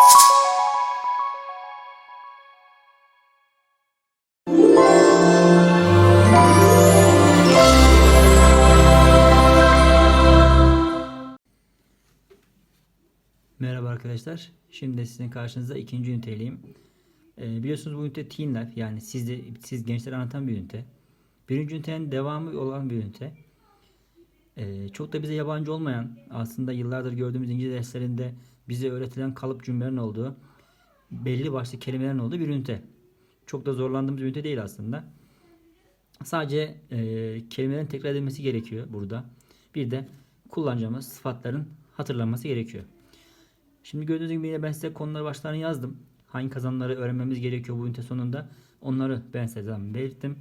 Merhaba arkadaşlar. Şimdi sizin karşınızda ikinci üniteliyim. Ee, biliyorsunuz bu ünite Teen Life yani sizde, siz gençleri anlatan bir ünite. Birinci ünitenin devamı olan bir ünite. Ee, çok da bize yabancı olmayan aslında yıllardır gördüğümüz İngilizce derslerinde bize öğretilen kalıp cümlelerin olduğu belli başlı kelimelerin olduğu bir ünite. Çok da zorlandığımız bir ünite değil aslında. Sadece e, kelimelerin tekrar edilmesi gerekiyor burada. Bir de kullanacağımız sıfatların hatırlanması gerekiyor. Şimdi gördüğünüz gibi yine ben size konuları başlarını yazdım. Hangi kazanımları öğrenmemiz gerekiyor bu ünite sonunda. Onları ben size zaten belirttim.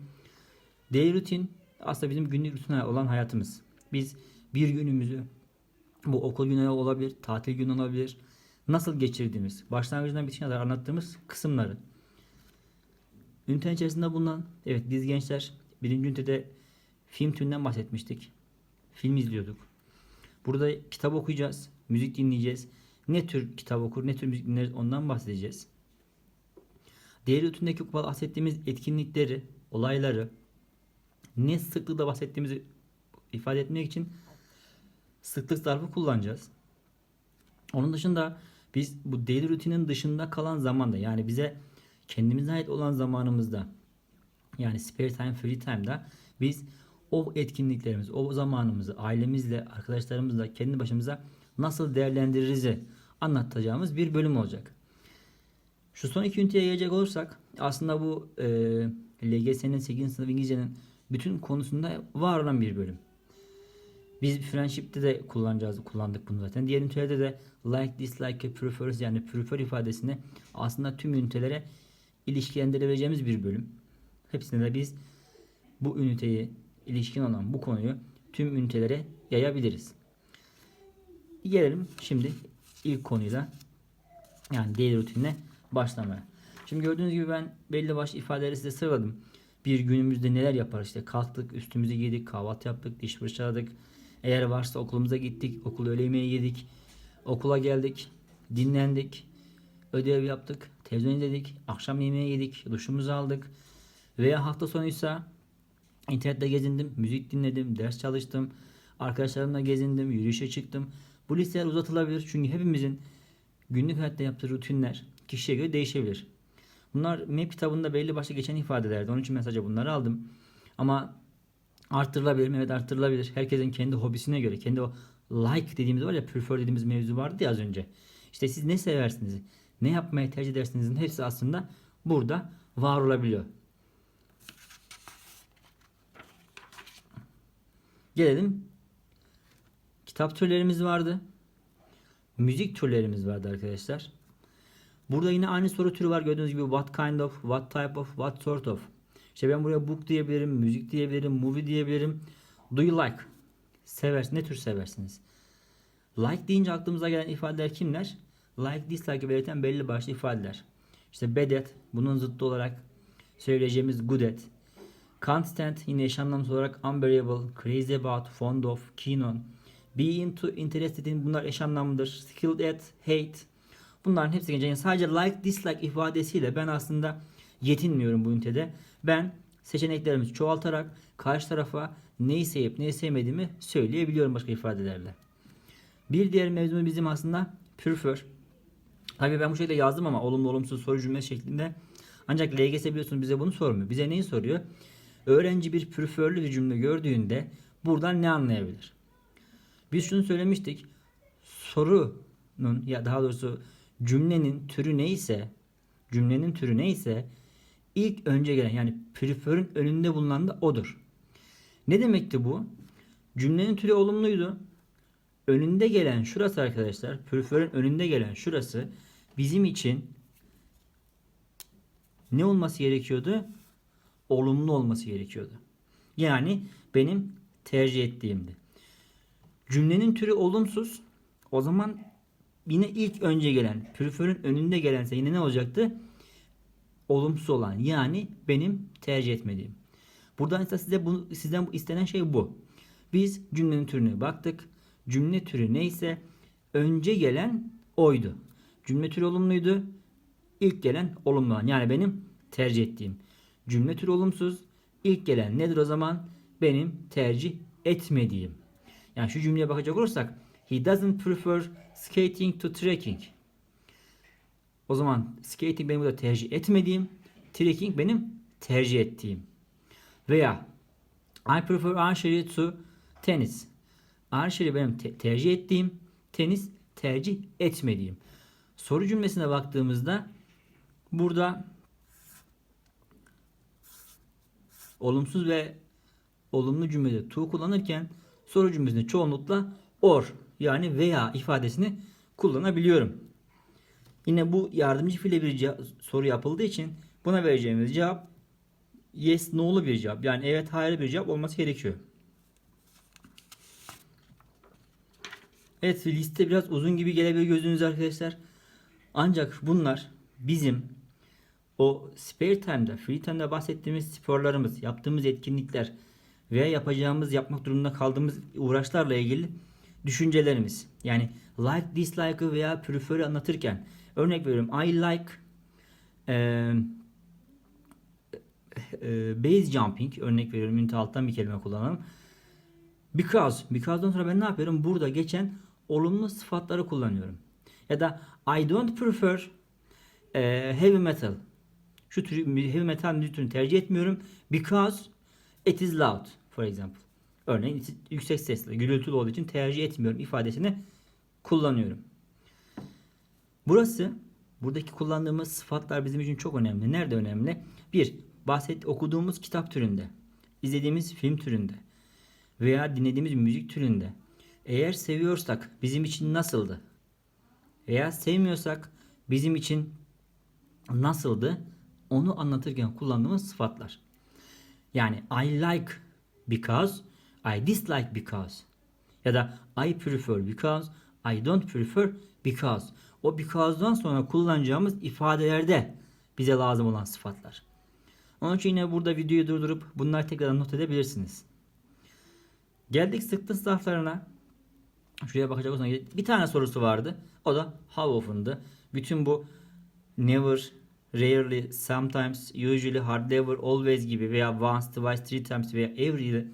Daily rutin aslında bizim günlük rutin olan hayatımız. Biz bir günümüzü bu okul günü olabilir, tatil günü olabilir. Nasıl geçirdiğimiz, başlangıcından bitişine kadar anlattığımız kısımları. Ünitenin içerisinde bulunan, evet biz gençler birinci ünitede film türünden bahsetmiştik. Film izliyorduk. Burada kitap okuyacağız, müzik dinleyeceğiz. Ne tür kitap okur, ne tür müzik dinleriz ondan bahsedeceğiz. Değeri rutindeki bahsettiğimiz etkinlikleri, olayları, ne sıklıkla bahsettiğimizi ifade etmek için sıklık zarfı kullanacağız. Onun dışında biz bu daily rutinin dışında kalan zamanda yani bize kendimize ait olan zamanımızda yani spare time, free time'da biz o etkinliklerimizi, o zamanımızı ailemizle, arkadaşlarımızla, kendi başımıza nasıl değerlendiririz anlatacağımız bir bölüm olacak. Şu son iki üniteye gelecek olursak aslında bu e, LGS'nin 8. sınıf İngilizcenin bütün konusunda var olan bir bölüm. Biz friendship'te de kullanacağız, kullandık bunu zaten. Diğer ünitelerde de like, dislike, prefers yani prefer ifadesini aslında tüm ünitelere ilişkilendirebileceğimiz bir bölüm. Hepsinde de biz bu üniteyi, ilişkin olan bu konuyu tüm ünitelere yayabiliriz. Gelelim şimdi ilk konuyla yani daily rutinine başlamaya. Şimdi gördüğünüz gibi ben belli başlı ifadeleri size sıraladım. Bir günümüzde neler yapar işte kalktık, üstümüzü giydik, kahvaltı yaptık, diş fırçaladık. Eğer varsa okulumuza gittik, okul öğle yemeği yedik, okula geldik, dinlendik, ödev yaptık, televizyon izledik, akşam yemeği yedik, duşumuzu aldık. Veya hafta sonuysa internette gezindim, müzik dinledim, ders çalıştım, arkadaşlarımla gezindim, yürüyüşe çıktım. Bu listeler uzatılabilir çünkü hepimizin günlük hayatta yaptığı rutinler kişiye göre değişebilir. Bunlar MEP kitabında belli başlı geçen ifadelerdi. Onun için sadece bunları aldım. Ama arttırılabilir mi? Evet arttırılabilir. Herkesin kendi hobisine göre, kendi o like dediğimiz var ya, prefer dediğimiz mevzu vardı ya az önce. İşte siz ne seversiniz, ne yapmayı tercih edersinizin hepsi aslında burada var olabiliyor. Gelelim kitap türlerimiz vardı. Müzik türlerimiz vardı arkadaşlar. Burada yine aynı soru türü var. Gördüğünüz gibi what kind of, what type of, what sort of. İşte ben buraya book diyebilirim, müzik diyebilirim, movie diyebilirim. Do you like? Seversiniz. Ne tür seversiniz? Like deyince aklımıza gelen ifadeler kimler? Like, dislike belirten belli başlı ifadeler. İşte bad at, bunun zıttı olarak söyleyeceğimiz good at. Constant yine eş anlamsız olarak unbearable, crazy about, fond of, keen on. Be into, interested in bunlar eş anlamlıdır. Skilled at, hate. Bunların hepsi yani sadece like, dislike ifadesiyle ben aslında yetinmiyorum bu ünitede. Ben seçeneklerimizi çoğaltarak karşı tarafa neyi sevip neyi sevmediğimi söyleyebiliyorum başka ifadelerle. Bir diğer mevzu bizim aslında prefer. Tabii ben bu şekilde yazdım ama olumlu olumsuz soru cümle şeklinde. Ancak LGS biliyorsunuz bize bunu sormuyor. Bize neyi soruyor? Öğrenci bir preferli bir cümle gördüğünde buradan ne anlayabilir? Biz şunu söylemiştik. Sorunun ya daha doğrusu cümlenin türü neyse cümlenin türü neyse ilk önce gelen yani prefer'ün önünde bulunan da odur. Ne demekti bu? Cümlenin türü olumluydu. Önünde gelen şurası arkadaşlar, prefer'ün önünde gelen şurası bizim için ne olması gerekiyordu? Olumlu olması gerekiyordu. Yani benim tercih ettiğimdi. Cümlenin türü olumsuz. O zaman yine ilk önce gelen, prefer'ün önünde gelense yine ne olacaktı? Olumsuz olan yani benim tercih etmediğim. Buradan ise size bunu, sizden istenen şey bu. Biz cümlenin türüne baktık. Cümle türü neyse önce gelen oydu. Cümle türü olumluydu. İlk gelen olumlu olan yani benim tercih ettiğim. Cümle türü olumsuz. İlk gelen nedir o zaman? Benim tercih etmediğim. Yani şu cümleye bakacak olursak he doesn't prefer skating to trekking. O zaman skating benim burada tercih etmediğim, trekking benim tercih ettiğim. Veya I prefer archery to tennis. Archery benim te- tercih ettiğim, tenis tercih etmediğim. Soru cümlesine baktığımızda burada olumsuz ve olumlu cümlede to kullanırken soru cümlesinde çoğunlukla or yani veya ifadesini kullanabiliyorum. Yine bu yardımcı fiile bir soru yapıldığı için buna vereceğimiz cevap yes no'lu bir cevap. Yani evet hayır bir cevap olması gerekiyor. Evet liste biraz uzun gibi gelebilir gözünüze arkadaşlar. Ancak bunlar bizim o spare time'da, free time'da bahsettiğimiz sporlarımız, yaptığımız etkinlikler veya yapacağımız, yapmak durumunda kaldığımız uğraşlarla ilgili düşüncelerimiz. Yani like, dislike'ı veya prefer'ı anlatırken örnek veriyorum I like eee e, base jumping örnek veriyorum ünite alttan bir kelime kullanalım. Because. Because'dan sonra ben ne yapıyorum? Burada geçen olumlu sıfatları kullanıyorum. Ya da I don't prefer e, heavy metal. Şu tür heavy metal türünü tercih etmiyorum. Because it is loud for example. Örneğin yüksek sesli, gürültülü olduğu için tercih etmiyorum ifadesini kullanıyorum. Burası buradaki kullandığımız sıfatlar bizim için çok önemli. Nerede önemli? Bir, bahset okuduğumuz kitap türünde, izlediğimiz film türünde veya dinlediğimiz müzik türünde. Eğer seviyorsak bizim için nasıldı? Veya sevmiyorsak bizim için nasıldı? Onu anlatırken kullandığımız sıfatlar. Yani I like because, I dislike because. Ya da I prefer because, I don't prefer because. O because'dan sonra kullanacağımız ifadelerde bize lazım olan sıfatlar. Onun için yine burada videoyu durdurup bunları tekrar not edebilirsiniz. Geldik sıktı zarflarına. Şuraya bakacak olursanız bir tane sorusu vardı. O da how often'dı. Bütün bu never, rarely, sometimes, usually, hardly ever, always gibi veya once, twice, three times veya every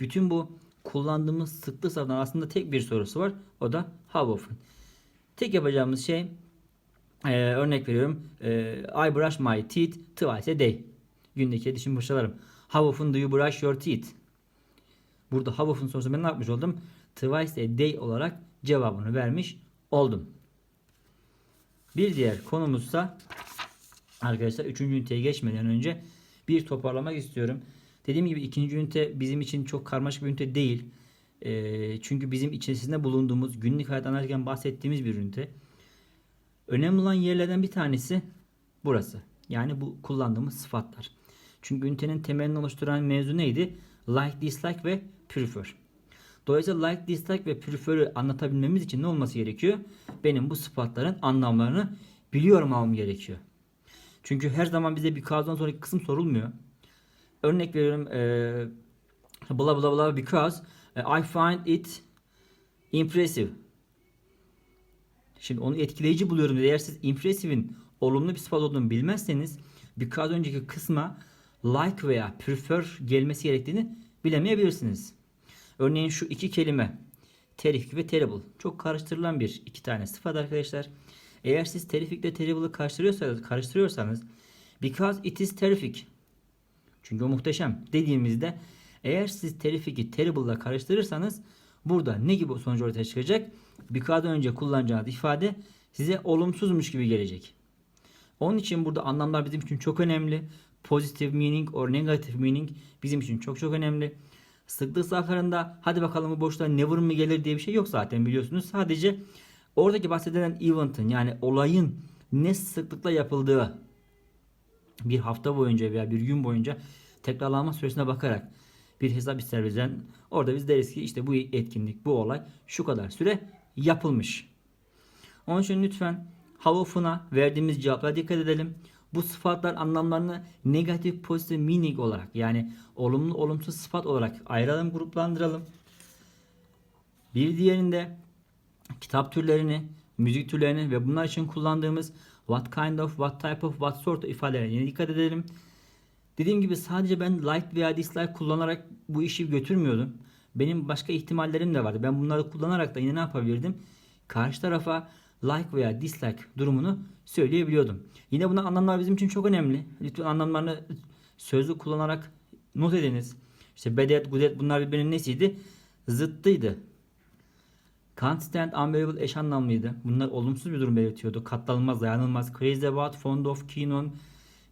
bütün bu kullandığımız sıklık zarfından aslında tek bir sorusu var. O da how often. Tek yapacağımız şey e, örnek veriyorum. E, I brush my teeth twice a day. Gündeki dişimi fırçalarım. How often do you brush your teeth? Burada how often sorusuna ben ne yapmış oldum? Twice a day olarak cevabını vermiş oldum. Bir diğer konumuzsa arkadaşlar 3. üniteye geçmeden önce bir toparlamak istiyorum. Dediğim gibi ikinci ünite bizim için çok karmaşık bir ünite değil. E, çünkü bizim içerisinde bulunduğumuz günlük hayat anlarken bahsettiğimiz bir ünite. Önemli olan yerlerden bir tanesi burası. Yani bu kullandığımız sıfatlar. Çünkü ünitenin temelini oluşturan mevzu neydi? Like, dislike ve prefer. Dolayısıyla like, dislike ve prefer'ı anlatabilmemiz için ne olması gerekiyor? Benim bu sıfatların anlamlarını biliyorum almam gerekiyor. Çünkü her zaman bize bir cause'dan sonraki kısım sorulmuyor. Örnek veriyorum ee, bla bla bla because I find it impressive. Şimdi onu etkileyici buluyorum. Eğer siz impressive'in olumlu bir sıfat olduğunu bilmezseniz because önceki kısma like veya prefer gelmesi gerektiğini bilemeyebilirsiniz. Örneğin şu iki kelime terrific ve terrible çok karıştırılan bir iki tane sıfat arkadaşlar. Eğer siz terrific ile terrible'ı karıştırıyorsanız, karıştırıyorsanız because it is terrific çünkü o muhteşem dediğimizde eğer siz terrific'i terrible ile karıştırırsanız burada ne gibi sonuç ortaya çıkacak? Because'dan önce kullanacağınız ifade size olumsuzmuş gibi gelecek. Onun için burada anlamlar bizim için çok önemli. Positive meaning or negative meaning bizim için çok çok önemli. Sıklık zarflarında hadi bakalım bu boşluğa never mı gelir diye bir şey yok zaten biliyorsunuz. Sadece oradaki bahsedilen event'ın yani olayın ne sıklıkla yapıldığı bir hafta boyunca veya bir gün boyunca tekrarlanma süresine bakarak bir hesap ister bizden. Orada biz deriz ki işte bu etkinlik, bu olay şu kadar süre yapılmış. Onun için lütfen often'a verdiğimiz cevaplara dikkat edelim. Bu sıfatlar anlamlarını negatif, pozitif, meaning olarak yani olumlu, olumsuz sıfat olarak ayıralım, gruplandıralım. Bir diğerinde kitap türlerini müzik türlerini ve bunlar için kullandığımız what kind of, what type of, what sort of ifadelerine dikkat edelim. Dediğim gibi sadece ben like veya dislike kullanarak bu işi götürmüyordum. Benim başka ihtimallerim de vardı. Ben bunları kullanarak da yine ne yapabilirdim? Karşı tarafa like veya dislike durumunu söyleyebiliyordum. Yine buna anlamlar bizim için çok önemli. Lütfen anlamlarını sözlü kullanarak not ediniz. İşte good at bunlar birbirinin nesiydi? Zıttıydı. Constant, unbearable eş anlamlıydı. Bunlar olumsuz bir durum belirtiyordu. Katlanılmaz, dayanılmaz. Crazy about, fond of, keen on,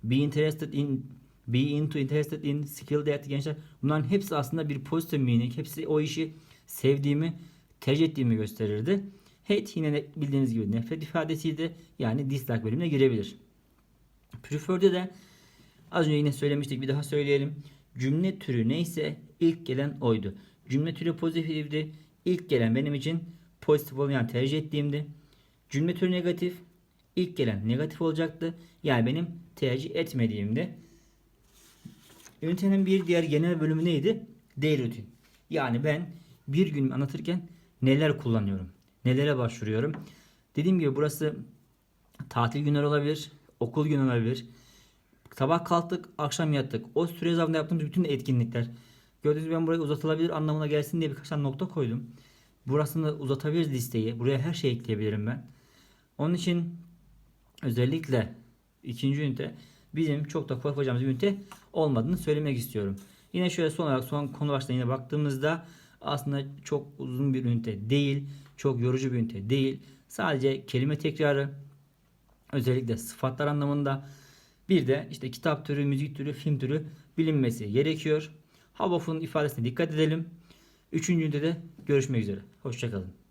be interested in, be into, interested in, skilled at gençler. Bunların hepsi aslında bir pozitif meaning. Hepsi o işi sevdiğimi, tercih ettiğimi gösterirdi. Hate yine bildiğiniz gibi nefret ifadesiydi. Yani dislike bölümüne girebilir. Prefer'de de az önce yine söylemiştik bir daha söyleyelim. Cümle türü neyse ilk gelen oydu. Cümle türü pozitifti. İlk gelen benim için pozitif olan yani tercih ettiğimdi. Cümle türü negatif. ilk gelen negatif olacaktı. Yani benim tercih etmediğimdi. Ünitenin bir diğer genel bölümü neydi? Daily rutin. Yani ben bir gün anlatırken neler kullanıyorum? Nelere başvuruyorum? Dediğim gibi burası tatil günleri olabilir, okul günü olabilir. Sabah kalktık, akşam yattık. O süre zarfında yaptığımız bütün etkinlikler. Gördüğünüz gibi ben burayı uzatılabilir anlamına gelsin diye birkaç tane nokta koydum. Burasını uzatabiliriz listeyi. Buraya her şey ekleyebilirim ben. Onun için özellikle ikinci ünite bizim çok da korkacağımız bir ünite olmadığını söylemek istiyorum. Yine şöyle son olarak son konu başlığına yine baktığımızda aslında çok uzun bir ünite değil. Çok yorucu bir ünite değil. Sadece kelime tekrarı özellikle sıfatlar anlamında bir de işte kitap türü, müzik türü, film türü bilinmesi gerekiyor. Havof'un ifadesine dikkat edelim. Üçüncü ünitede de görüşmek üzere. Hoşçakalın.